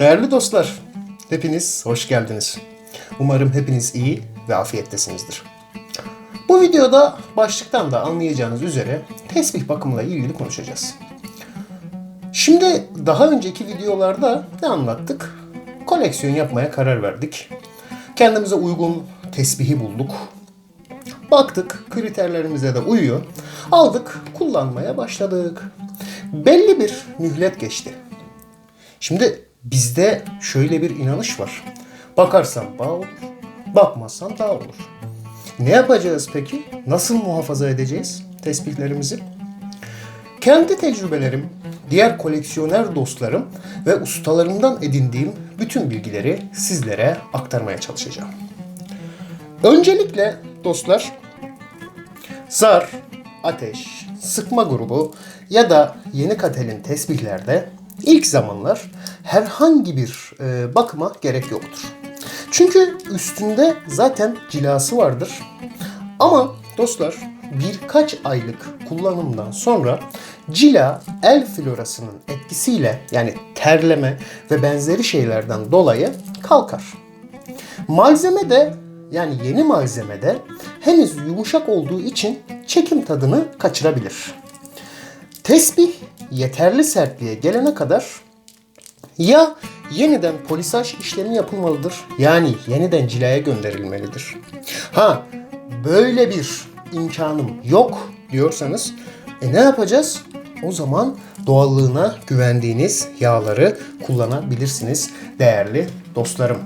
Değerli dostlar, hepiniz hoş geldiniz. Umarım hepiniz iyi ve afiyettesinizdir. Bu videoda başlıktan da anlayacağınız üzere tesbih bakımıyla ilgili konuşacağız. Şimdi daha önceki videolarda ne anlattık? Koleksiyon yapmaya karar verdik. Kendimize uygun tesbihi bulduk. Baktık kriterlerimize de uyuyor. Aldık, kullanmaya başladık. Belli bir mühlet geçti. Şimdi bizde şöyle bir inanış var. Bakarsan bağ olur, bakmazsan dağ olur. Ne yapacağız peki? Nasıl muhafaza edeceğiz tesbihlerimizi? Kendi tecrübelerim, diğer koleksiyoner dostlarım ve ustalarımdan edindiğim bütün bilgileri sizlere aktarmaya çalışacağım. Öncelikle dostlar zar, ateş, sıkma grubu ya da yeni katelin tesbihlerde ilk zamanlar herhangi bir e, bakıma gerek yoktur. Çünkü üstünde zaten cilası vardır. Ama dostlar birkaç aylık kullanımdan sonra cila el florasının etkisiyle yani terleme ve benzeri şeylerden dolayı kalkar. Malzeme de yani yeni malzeme de henüz yumuşak olduğu için çekim tadını kaçırabilir. Tesbih yeterli sertliğe gelene kadar ya yeniden polisaj işlemi yapılmalıdır yani yeniden cilaya gönderilmelidir. Ha böyle bir imkanım yok diyorsanız e ne yapacağız? O zaman doğallığına güvendiğiniz yağları kullanabilirsiniz değerli dostlarım.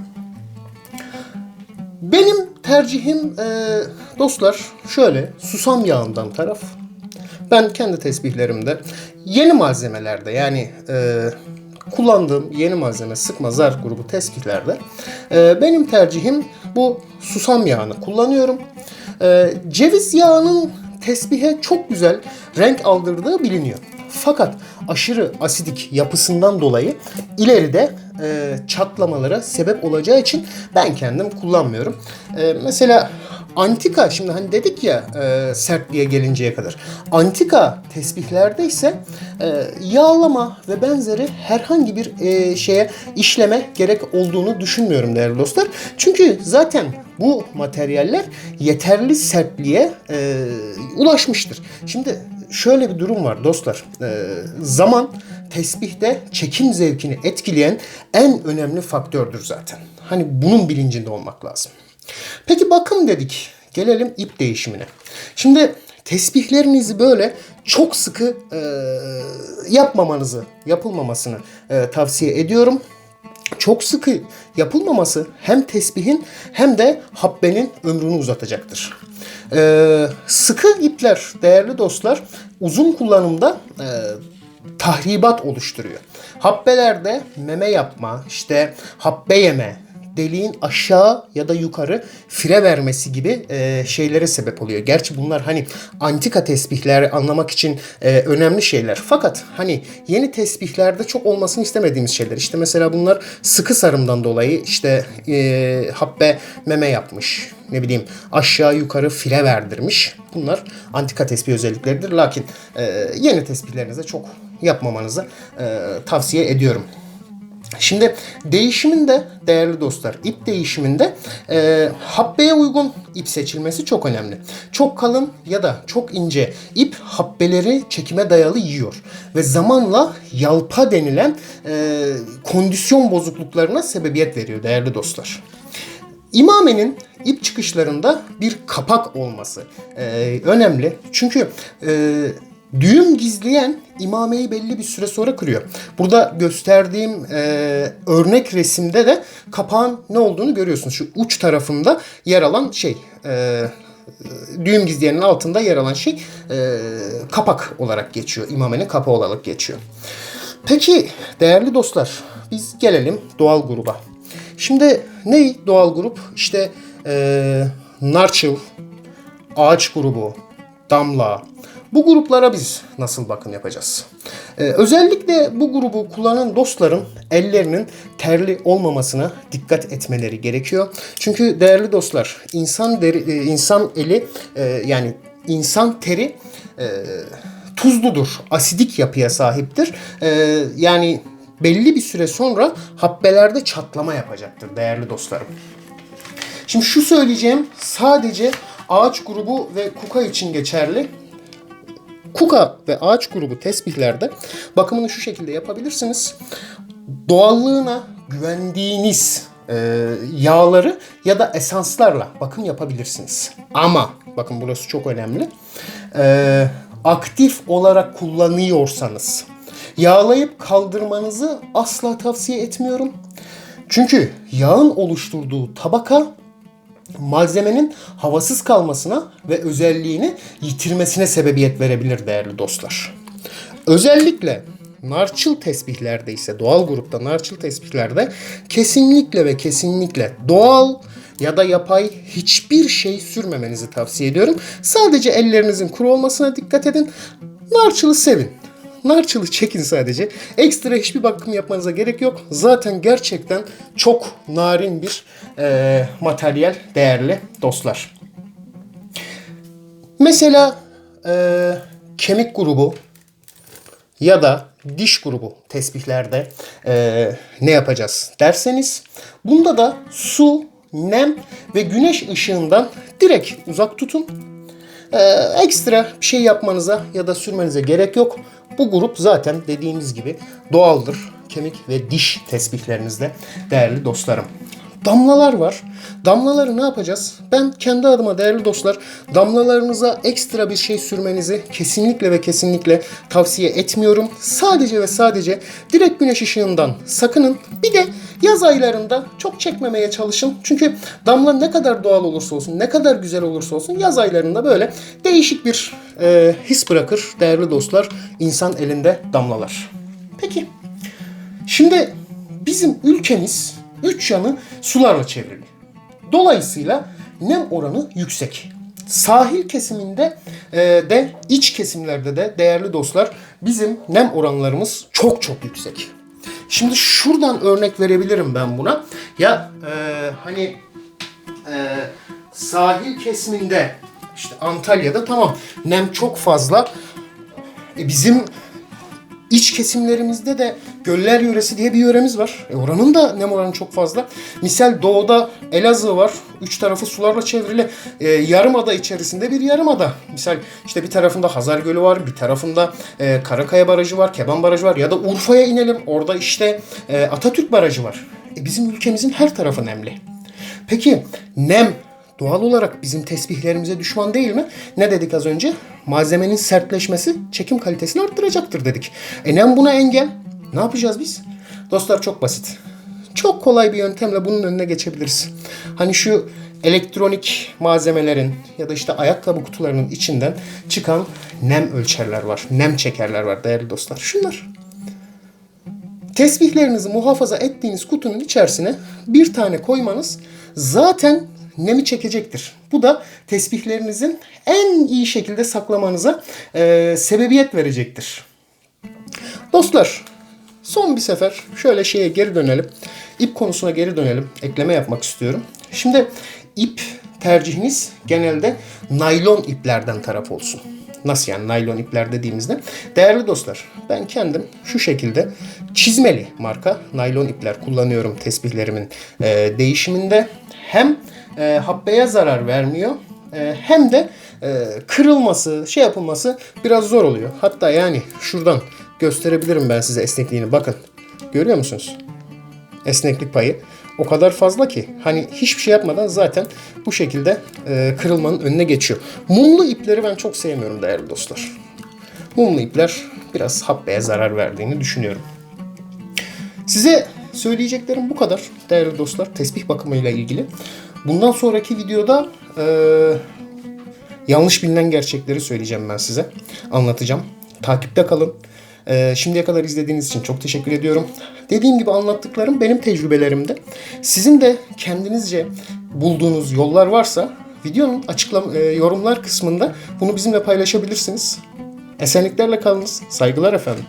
Benim tercihim e, dostlar şöyle susam yağından taraf. Ben kendi tesbihlerimde yeni malzemelerde yani e, kullandığım yeni malzeme sıkma zar grubu tespihlerde e, benim tercihim bu susam yağını kullanıyorum. E, ceviz yağının tesbihe çok güzel renk aldırdığı biliniyor. Fakat aşırı asidik yapısından dolayı ileride e, çatlamalara sebep olacağı için ben kendim kullanmıyorum. E, mesela antika şimdi hani dedik ya e, sertliğe gelinceye kadar. Antika tesbihlerde ise e, yağlama ve benzeri herhangi bir e, şeye işleme gerek olduğunu düşünmüyorum değerli dostlar. Çünkü zaten bu materyaller yeterli sertliğe e, ulaşmıştır. Şimdi şöyle bir durum var dostlar. E, zaman tesbihte çekim zevkini etkileyen en önemli faktördür zaten. Hani bunun bilincinde olmak lazım. Peki bakım dedik. Gelelim ip değişimine. Şimdi tesbihlerinizi böyle çok sıkı e, yapmamanızı, yapılmamasını e, tavsiye ediyorum. Çok sıkı yapılmaması hem tesbihin hem de habbenin ömrünü uzatacaktır. Ee, sıkı ipler değerli dostlar uzun kullanımda e, tahribat oluşturuyor. Habbelerde meme yapma, işte habbe yeme, deliğin aşağı ya da yukarı fire vermesi gibi e, şeylere sebep oluyor. Gerçi bunlar hani antika tesbihler anlamak için e, önemli şeyler. Fakat hani yeni tesbihlerde çok olmasını istemediğimiz şeyler. İşte mesela bunlar sıkı sarımdan dolayı işte e, habbe meme yapmış. Ne bileyim aşağı yukarı fire verdirmiş. Bunlar antika tesbih özellikleridir. Lakin e, yeni tesbihlerinize çok yapmamanızı e, tavsiye ediyorum. Şimdi değişiminde değerli dostlar ip değişiminde e, habbeye uygun ip seçilmesi çok önemli. Çok kalın ya da çok ince ip habbeleri çekime dayalı yiyor ve zamanla yalpa denilen e, kondisyon bozukluklarına sebebiyet veriyor değerli dostlar. İmamenin ip çıkışlarında bir kapak olması e, önemli. Çünkü e, düğüm gizleyen imameyi belli bir süre sonra kırıyor. Burada gösterdiğim e, örnek resimde de kapağın ne olduğunu görüyorsunuz. Şu uç tarafında yer alan şey e, düğüm gizleyenin altında yer alan şey e, kapak olarak geçiyor. İmamenin kapağı olarak geçiyor. Peki değerli dostlar biz gelelim doğal gruba. Şimdi ne doğal grup? İşte e, narçıl, ağaç grubu, damla. Bu gruplara biz nasıl bakım yapacağız? Ee, özellikle bu grubu kullanan dostlarım ellerinin terli olmamasına dikkat etmeleri gerekiyor. Çünkü değerli dostlar insan deri, e, insan eli e, yani insan teri e, tuzludur, asidik yapıya sahiptir. E, yani belli bir süre sonra habbelerde çatlama yapacaktır değerli dostlarım. Şimdi şu söyleyeceğim sadece ağaç grubu ve kuka için geçerli. Kuka ve ağaç grubu tesbihlerde bakımını şu şekilde yapabilirsiniz. Doğallığına güvendiğiniz e, yağları ya da esanslarla bakım yapabilirsiniz. Ama bakın burası çok önemli. E, aktif olarak kullanıyorsanız yağlayıp kaldırmanızı asla tavsiye etmiyorum. Çünkü yağın oluşturduğu tabaka malzemenin havasız kalmasına ve özelliğini yitirmesine sebebiyet verebilir değerli dostlar. Özellikle narçıl tesbihlerde ise doğal grupta narçıl tesbihlerde kesinlikle ve kesinlikle doğal ya da yapay hiçbir şey sürmemenizi tavsiye ediyorum. Sadece ellerinizin kuru olmasına dikkat edin. Narçılı sevin. Narçılı çekin sadece. Ekstra hiçbir bakım yapmanıza gerek yok. Zaten gerçekten çok narin bir e, materyal değerli dostlar. Mesela e, kemik grubu ya da diş grubu tesbihlerde e, ne yapacağız derseniz bunda da su, nem ve güneş ışığından direkt uzak tutun. E, ekstra bir şey yapmanıza ya da sürmenize gerek yok. Bu grup zaten dediğimiz gibi doğaldır. Kemik ve diş tesbihlerinizde değerli dostlarım damlalar var. Damlaları ne yapacağız? Ben kendi adıma değerli dostlar damlalarınıza ekstra bir şey sürmenizi kesinlikle ve kesinlikle tavsiye etmiyorum. Sadece ve sadece direkt güneş ışığından sakının. Bir de yaz aylarında çok çekmemeye çalışın. Çünkü damla ne kadar doğal olursa olsun, ne kadar güzel olursa olsun yaz aylarında böyle değişik bir e, his bırakır değerli dostlar insan elinde damlalar. Peki şimdi bizim ülkemiz üç yanı sularla çevrili. Dolayısıyla nem oranı yüksek. Sahil kesiminde e, de iç kesimlerde de değerli dostlar bizim nem oranlarımız çok çok yüksek. Şimdi şuradan örnek verebilirim ben buna. Ya e, hani e, sahil kesiminde işte Antalya'da tamam nem çok fazla. E, bizim İç kesimlerimizde de Göller Yöresi diye bir yöremiz var. E oranın da nem oranı çok fazla. Misal doğuda Elazığ var. Üç tarafı sularla çevrili. E, yarımada içerisinde bir yarımada. Misal işte bir tarafında Hazar Gölü var. Bir tarafında e, Karakaya Barajı var. Keban Barajı var. Ya da Urfa'ya inelim. Orada işte e, Atatürk Barajı var. E, bizim ülkemizin her tarafı nemli. Peki nem doğal olarak bizim tesbihlerimize düşman değil mi? Ne dedik az önce? Malzemenin sertleşmesi çekim kalitesini arttıracaktır dedik. E nem buna engel. Ne yapacağız biz? Dostlar çok basit. Çok kolay bir yöntemle bunun önüne geçebiliriz. Hani şu elektronik malzemelerin ya da işte ayakkabı kutularının içinden çıkan nem ölçerler var. Nem çekerler var değerli dostlar. Şunlar. Tesbihlerinizi muhafaza ettiğiniz kutunun içerisine bir tane koymanız zaten nemi çekecektir. Bu da tesbihlerinizin en iyi şekilde saklamanıza e, sebebiyet verecektir. Dostlar son bir sefer şöyle şeye geri dönelim. İp konusuna geri dönelim. Ekleme yapmak istiyorum. Şimdi ip tercihiniz genelde naylon iplerden taraf olsun. Nasıl yani naylon ipler dediğimizde? Değerli dostlar ben kendim şu şekilde çizmeli marka naylon ipler kullanıyorum tesbihlerimin e, değişiminde. Hem e, habbeye zarar vermiyor e, hem de e, kırılması, şey yapılması biraz zor oluyor. Hatta yani şuradan gösterebilirim ben size esnekliğini. Bakın görüyor musunuz? Esneklik payı o kadar fazla ki hani hiçbir şey yapmadan zaten bu şekilde e, kırılmanın önüne geçiyor. Mumlu ipleri ben çok sevmiyorum değerli dostlar. Mumlu ipler biraz habbeye zarar verdiğini düşünüyorum. Size söyleyeceklerim bu kadar değerli dostlar tesbih bakımıyla ilgili. Bundan sonraki videoda e, yanlış bilinen gerçekleri söyleyeceğim ben size. Anlatacağım. Takipte kalın. E, şimdiye kadar izlediğiniz için çok teşekkür ediyorum. Dediğim gibi anlattıklarım benim tecrübelerimde. Sizin de kendinizce bulduğunuz yollar varsa videonun açıklama, e, yorumlar kısmında bunu bizimle paylaşabilirsiniz. Esenliklerle kalınız. Saygılar efendim.